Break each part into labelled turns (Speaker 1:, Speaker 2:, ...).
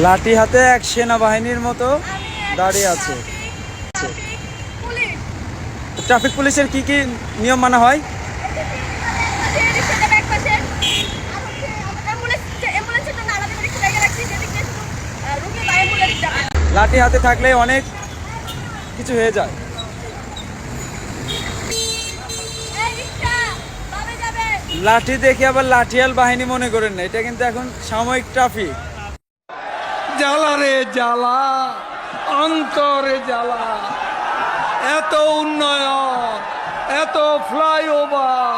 Speaker 1: লাঠি হাতে এক সেনাবাহিনীর মতো দাঁড়িয়ে আছে। ট্রাফিক পুলিশের কি কি নিয়ম মানা হয়? লাঠি হাতে থাকলে অনেক কিছু হয়ে যায়। লাঠি দেখে আবার লাঠিয়াল বাহিনী মনে করেন না, এটা কিন্তু এখন সাময়িক ট্রাফিক।
Speaker 2: জ্বালা রে জ্বালা, অন্তরে জ্বালা। এত উন্নয়ন, এত ফ্লাইওভার,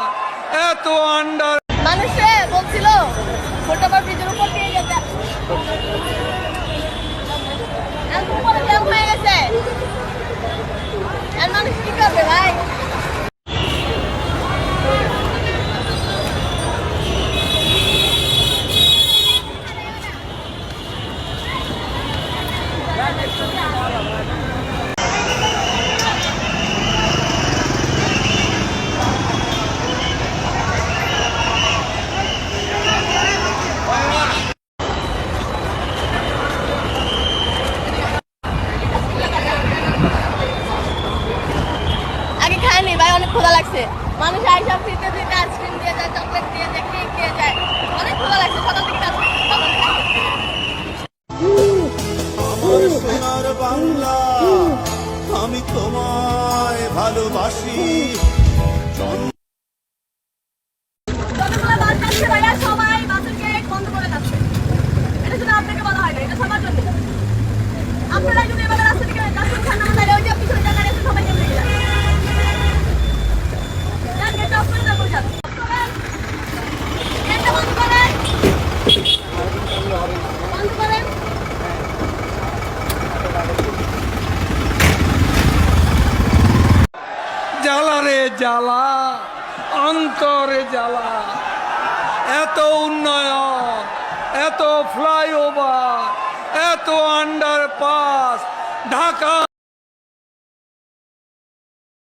Speaker 2: এত আন্ডার
Speaker 3: মানুষে বলছিল ব্রিজের উপর দিয়ে যেতে এখন উপরে জ্যাম হয়ে গেছে আর মানুষ কি করবে ভাই ভাই অনেক ক্ষুধা লাগছে। মানুষ আইসা ফ্রিতে ফ্রিতে আইসক্রিম দিয়ে যায় চকলেট দিয়ে যায় কেক দিয়ে যায়। অনেক ক্ষুধা লাগছে সকাল থেকে কাজ থেকে
Speaker 4: বাংলা আমি তোমায় ভালোবাসি।
Speaker 3: যতগুলো বাস যাচ্ছে ভাইয়া সবাই বাসের
Speaker 2: জ্বালা অন্তরে জ্বালা। এত উন্নয়ন এত ফ্লাইওভার এত আন্ডারপাস ঢাকা